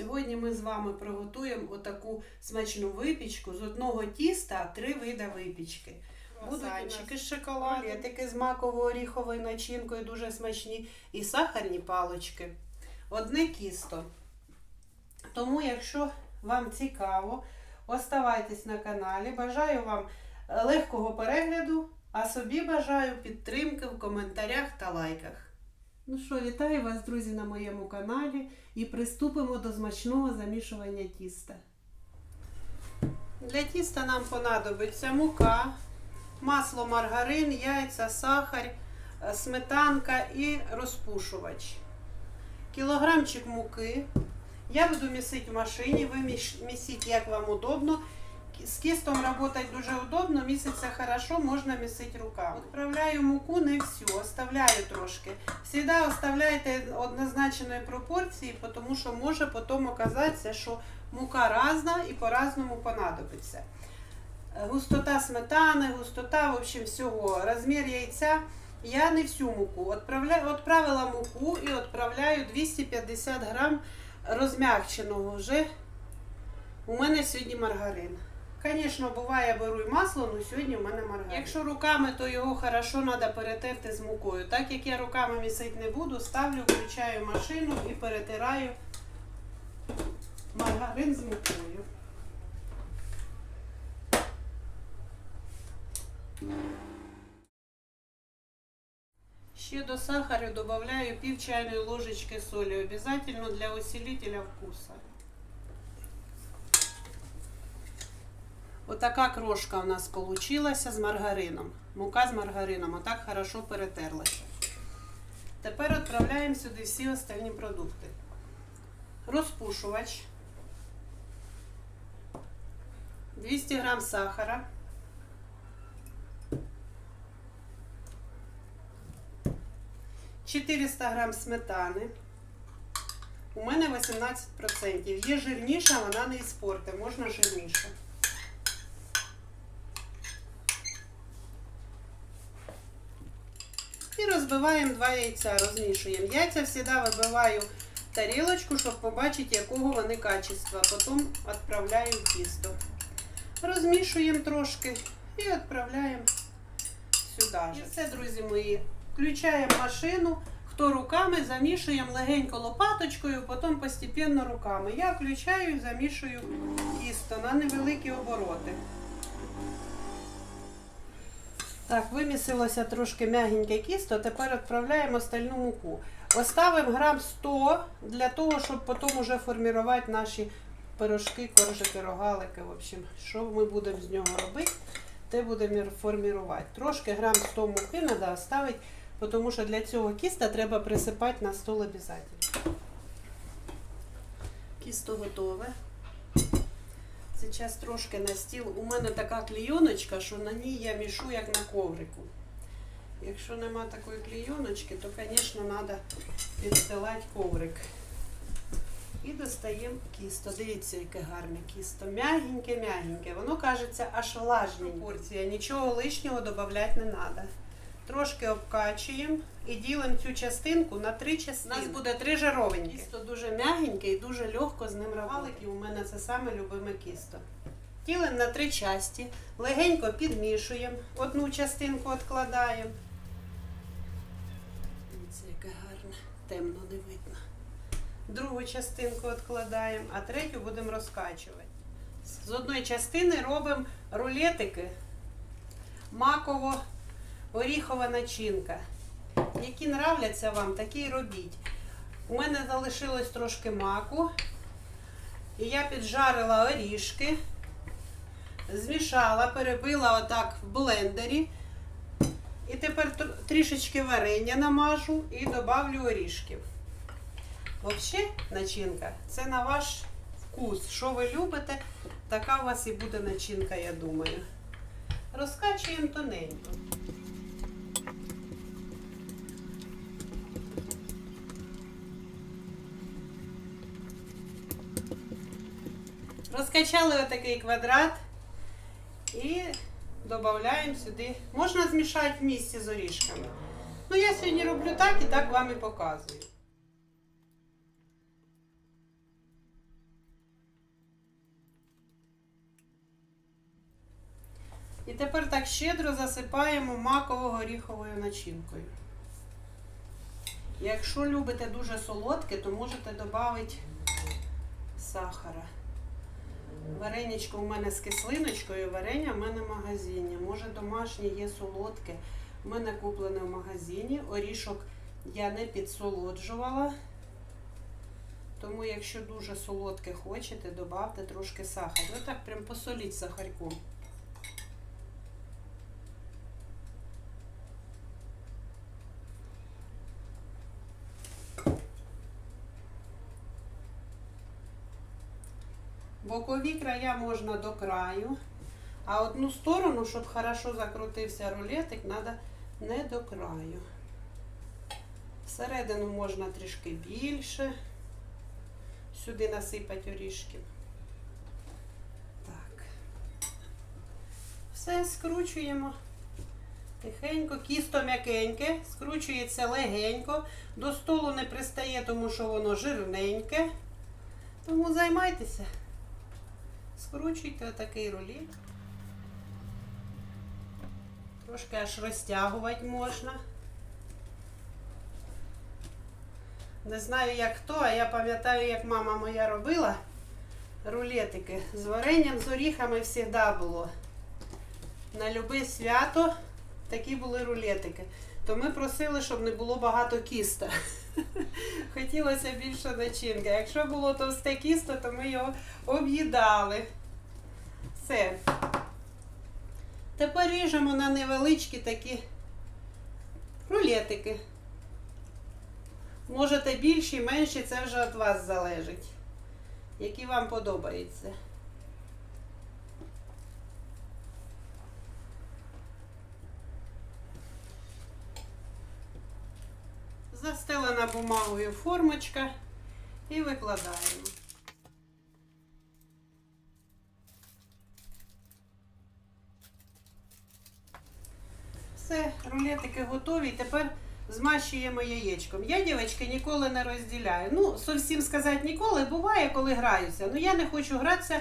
Сьогодні ми з вами приготуємо отаку смачну випічку з одного тіста три вида випічки. Будуть з шоколаду, такі з маково-оріховою начинкою, дуже смачні, і сахарні палочки. Одне кісто. Тому, якщо вам цікаво, оставайтесь на каналі. Бажаю вам е, легкого перегляду, а собі бажаю підтримки в коментарях та лайках. Ну що, вітаю вас, друзі, на моєму каналі і приступимо до смачного замішування тіста. Для тіста нам понадобиться мука, масло, маргарин, яйця, сахар, е, сметанка і розпушувач. Кілограмчик муки. Я буду місити в машині, ви місіть як вам удобно. З кістом працювати дуже удобно, міситься хорошо, можна місити руками. Відправляю муку не всю, оставляю трошки. Всегда оставляйте однозначної пропорції, тому що може потім оказатися, що мука різна і по-разному понадобиться. Е, Густота сметани, густота, в общем, всього. Розмір яйця. Я не всю муку. Отправила муку і відправляю 250 грам розм'якченого вже. У мене сьогодні маргарин. Звісно, буває, я беру і масло, але сьогодні у мене маргарин. Якщо руками, то його хорошо треба перетерти з мукою. Так як я руками місити не буду, ставлю, включаю машину і перетираю маргарин з мукою. Ще до сахару додаю пів чайної ложечки солі. Обязательно для усилителя вкуса. Отака крошка у нас получилася з маргарином. Мука з маргарином. Отак хорошо перетерлася. Тепер відправляємо сюди всі остальні продукти. Розпушувач. 200 грам сахара. «400 грам сметани. У мене 18%. Є жирніша, вона не іспорте, можна жирніше. І розбиваємо два яйця, розмішуємо. Яйця завжди вибиваю в тарілочку, щоб побачити, якого вони качества. Потім відправляю в тісто. Розмішуємо трошки і відправляємо сюди. І все, друзі мої. Включаємо машину. Хто руками замішуємо легенько лопаточкою, потім постепенно руками. Я включаю і замішую тісто на невеликі обороти. Так, вимісилося трошки м'ягеньке кісто, тепер відправляємо остальну муку. Оставимо грам 100 для того, щоб потім уже формувати наші пирожки, коржики, рогалики. В общем, що ми будемо з нього робити, те будемо формувати. Трошки грам 100 муки треба оставити, тому що для цього кіста треба присипати на стол обов'язково. Кісто готове. Зараз трошки на стіл. У мене така клійоночка, що на ній я мішу як на коврику. Якщо нема такої клійоночки, то, звісно, треба підстилати коврик. І достаємо кісто. Дивіться, яке гарне кісто. Мягеньке-мягеньке. Воно кажеться аж влажненьке. Порція. Нічого лишнього додати не треба. Трошки обкачуємо і ділимо цю частинку на три частини. У нас буде три жаровинки. Кісто дуже м'ягеньке і дуже легко з ним равалики. У мене це саме любиме кісто. Ділимо на три часті, легенько підмішуємо, одну частинку відкладаємо. Дивіться, яке гарне, темно не видно. Другу частинку відкладаємо, а третю будемо розкачувати. З одної частини робимо рулетики маково оріхова начинка. Які нравляться вам, такі й робіть. У мене залишилось трошки маку. І я піджарила орішки, змішала, перебила отак в блендері. І тепер трішечки варення намажу і добавлю орішків. Взагалі, начинка це на ваш вкус. Що ви любите, така у вас і буде начинка, я думаю. Розкачуємо тоненько. Розкачали отакий квадрат і додаємо сюди. Можна змішати в місці з орішками. Ну, я сьогодні роблю так і так вам і показую. І тепер так щедро засипаємо маково-горіховою начинкою. Якщо любите дуже солодке, то можете додати сахара. Вареничко у мене з кислиночкою, варення в мене в магазині. Може домашнє є солодке. У мене куплене в магазині. Орішок я не підсолоджувала. Тому, якщо дуже солодке хочете, додавте трошки сахару. Отак прям посоліть сахарком. Бокові края можна до краю, а одну сторону, щоб хорошо закрутився рулетик, треба не до краю. Всередину можна трішки більше. Сюди насипати орішків. Так. Все скручуємо. Тихенько, кісто м'якеньке, скручується легенько, до столу не пристає, тому що воно жирненьке. Тому займайтеся. Скручуйте отакий рулет. Трошки аж розтягувати можна. Не знаю, як хто, а я пам'ятаю, як мама моя робила рулетики. З варенням, з оріхами завжди було. На любе свято такі були рулетики. То ми просили, щоб не було багато кіста. Хотілося більше начинки. Якщо було товсте кісто, то ми його об'їдали. Все. Тепер ріжемо на невеличкі такі рулетики. Можете більші, менші, це вже від вас залежить. Які вам подобаються. Застелена бумагою формочка і викладаємо. Все, рулетики готові. Тепер змащуємо яєчком. Я, дівчатки, ніколи не розділяю. Ну, зовсім сказати ніколи, буває, коли граюся. Ну я не хочу гратися.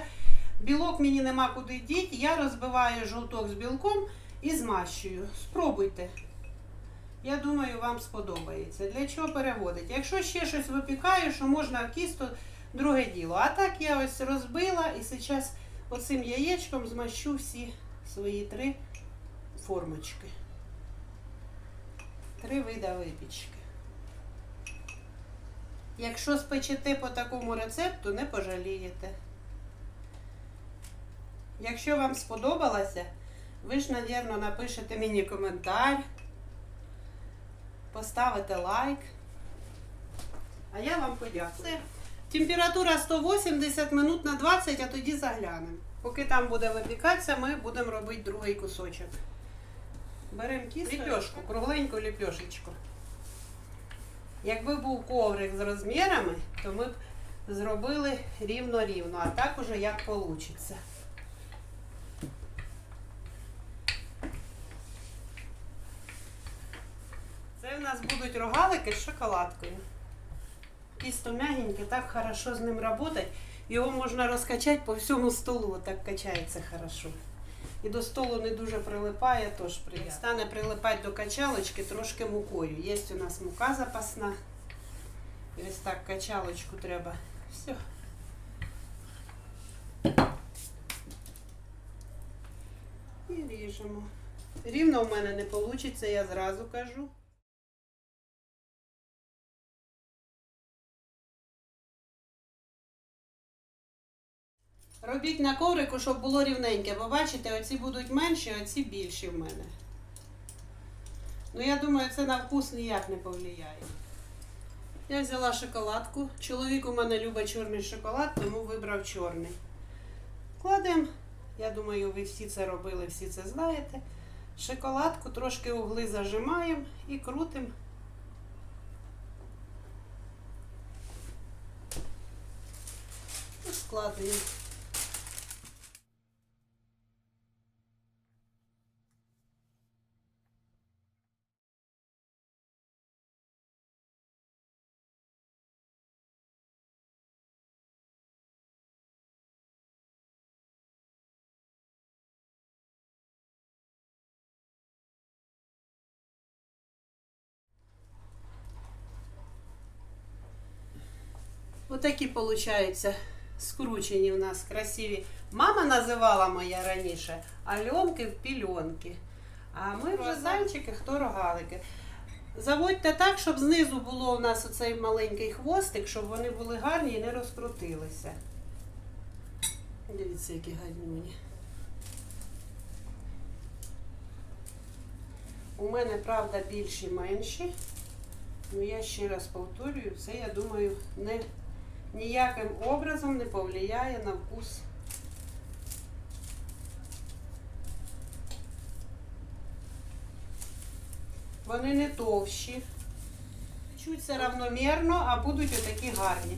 Білок мені нема куди діти. Я розбиваю жовток з білком і змащую. Спробуйте. Я думаю, вам сподобається. Для чого переводити? Якщо ще щось випікаю, що можна в кісто, друге діло. А так я ось розбила і зараз оцим яєчком змащу всі свої три формочки. Три вида випічки. Якщо спечете по такому рецепту, не пожалієте. Якщо вам сподобалося, ви ж, мабуть, напишете мені коментар, поставите лайк. А я вам подякую. Температура 180 минут на 20, а тоді заглянемо. Поки там буде випікатися, ми будемо робити другий кусочок. Беремо кісточку, ліпьошку, кругленьку ліпьошечку. Якби був коврик з розмірами, то ми б зробили рівно-рівно, а так уже як вийде. Це в нас будуть рогалики з шоколадкою. Тісто м'ягеньке, так хорошо з ним працювати. Його можна розкачати по всьому столу, так качається хорошо. І до столу не дуже прилипає, тож приємно. Стане прилипати до качалочки трошки мукою. Є у нас мука запасна. І ось так качалочку треба. Все. І ріжемо. Рівно в мене не вийде, я зразу кажу. Робіть на коврику, щоб було рівненьке, бо бачите, оці будуть менші, оці більші в мене. Ну, я думаю, це на вкус ніяк не повлияє. Я взяла шоколадку. Чоловік у мене любить чорний шоколад, тому вибрав чорний. Кладемо, я думаю, ви всі це робили, всі це знаєте. Шоколадку трошки угли зажимаємо і крутимо. Складуємо. Отакі, виходить, скручені у нас красиві. Мама називала моя раніше альонки в пільонки. А ми вже зайчики, хто рогалики. Заводьте так, щоб знизу було у нас оцей маленький хвостик, щоб вони були гарні і не розкрутилися. Дивіться, які гарнюні. У мене, правда, більші менші. Ну, я ще раз повторюю, це, я думаю, не, ніяким образом не повлияє на вкус. Вони не товщі. Чуться равномірно, а будуть отакі гарні.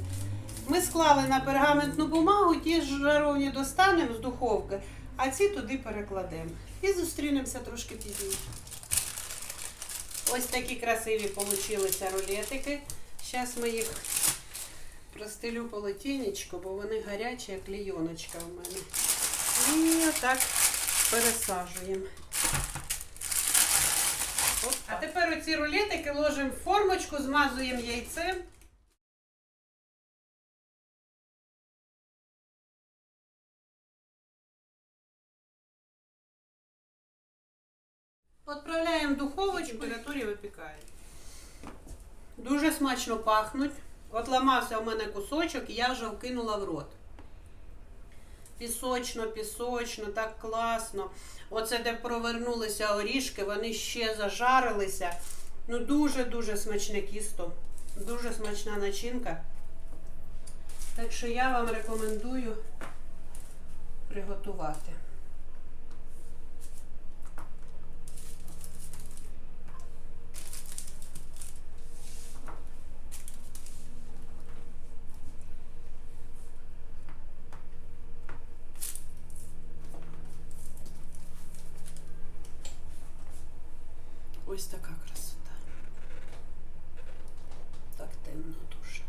Ми склали на пергаментну бумагу, ті ж жаровні достанемо з духовки, а ці туди перекладемо. І зустрінемося трошки пізніше. Ось такі красиві получилися рулетики. Зараз ми їх простелю полотенечко, бо вони гарячі, як клейоночка у мене. І отак пересаджуємо. От А тепер оці рулетики ложимо в формочку, змазуємо яйцем. Відправляємо в духовочку, температурі випікаємо. Дуже смачно пахнуть. От ламався у мене кусочок, і я вже вкинула в рот. Пісочно, пісочно, так класно. Оце де провернулися орішки, вони ще зажарилися. Ну дуже-дуже смачне кісто. Дуже смачна начинка. Так що я вам рекомендую приготувати. Ось така красота. Так темно дуже.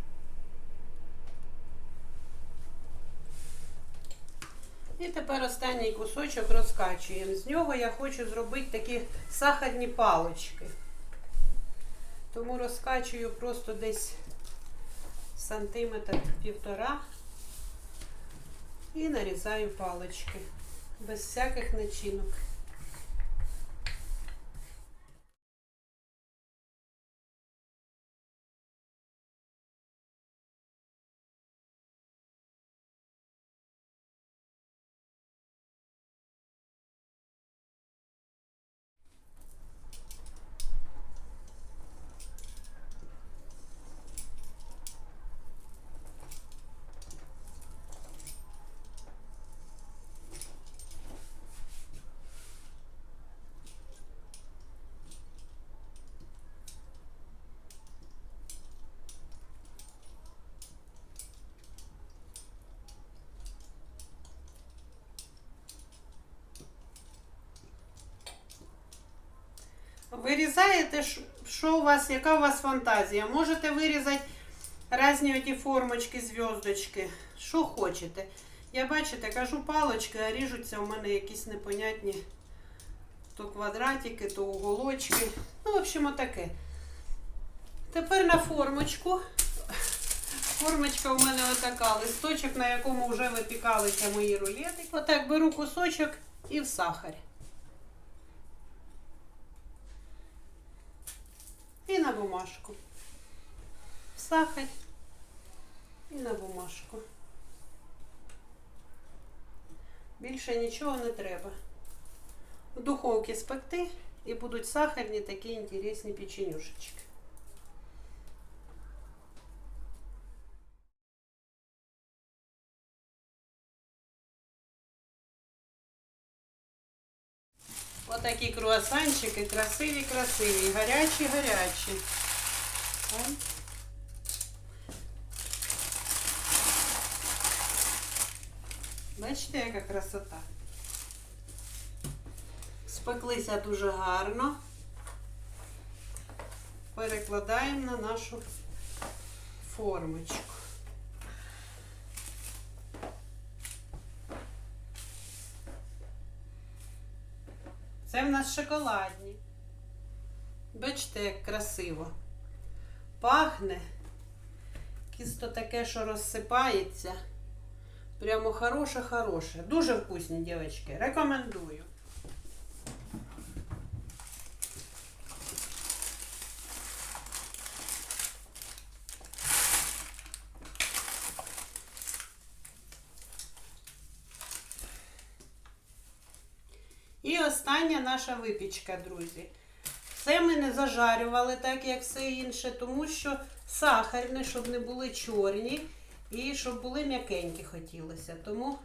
І тепер останній кусочок розкачуємо. З нього я хочу зробити такі сахарні палочки. Тому розкачую просто десь сантиметр півтора і нарізаю палочки без всяких начинок. Вирізаєте, що у вас, яка у вас фантазія. Можете вирізати різні оті формочки, зв'язочки, що хочете. Я бачите, кажу палочки, а ріжуться у мене якісь непонятні то квадратики, то уголочки. Ну, в общем, отаке. Тепер на формочку. Формочка у мене отака, листочок, на якому вже випікалися мої рулети. Отак беру кусочок і в сахар. На бумажку. Сахар і на бумажку. Більше нічого не треба. В духовці спекти і будуть сахарні такі інтересні печенюшечки. Отакі круасанчики, красиві, красиві, гарячі, гарячі. Бачите, яка красота. Спеклися дуже гарно. Перекладаємо на нашу формочку. Нас шоколадні. Бачите, як красиво. Пахне Кісто таке, що розсипається. Прямо хороше-хороше. Дуже вкусні, дівчатки. Рекомендую. І остання наша випічка, друзі. Це ми не зажарювали так, як все інше, тому що сахарне, щоб не були чорні і щоб були м'якенькі хотілося. Тому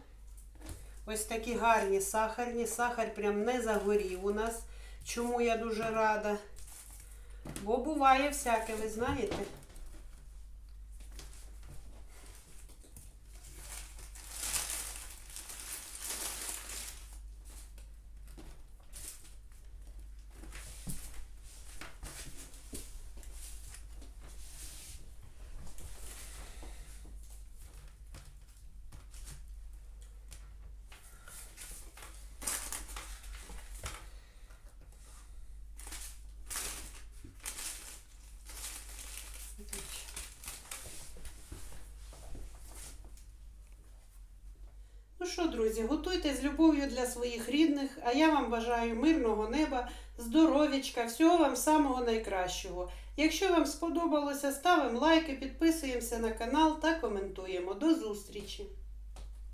ось такі гарні сахарні. Сахар прям не загорів у нас. Чому я дуже рада. Бо буває всяке, ви знаєте. Ну що, друзі, готуйте з любов'ю для своїх рідних, а я вам бажаю мирного неба, здоров'ячка, всього вам самого найкращого. Якщо вам сподобалося, ставимо лайки, підписуємося на канал та коментуємо. До зустрічі!